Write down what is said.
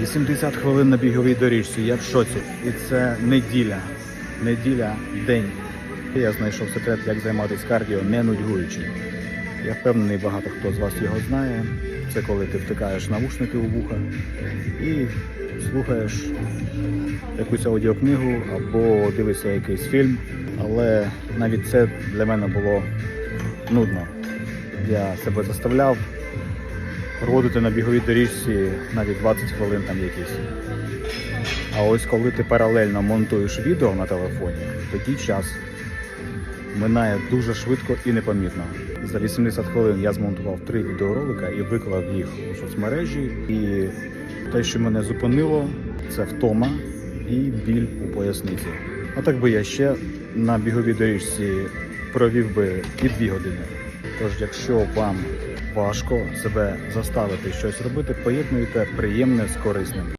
80 хвилин на біговій доріжці. Я в шоці. І це неділя. Неділя, день. Я знайшов секрет, як займатися кардіо, не нудьгуючи. Я впевнений, багато хто з вас його знає. Це коли ти втикаєш навушники у вуха і слухаєш якусь аудіокнигу або дивишся якийсь фільм. Але навіть це для мене було нудно. Я себе заставляв проводити на біговій доріжці навіть 20 хвилин там якісь. А ось коли ти паралельно монтуєш відео на телефоні, тоді час минає дуже швидко і непомітно. За 80 хвилин я змонтував три відеоролика і виклав їх у соцмережі. І те, що мене зупинило, це втома і біль у поясниці. А так би я ще на біговій доріжці провів би і дві години. Тож, якщо вам важко себе заставити щось робити, поєднуйте приємне з корисним.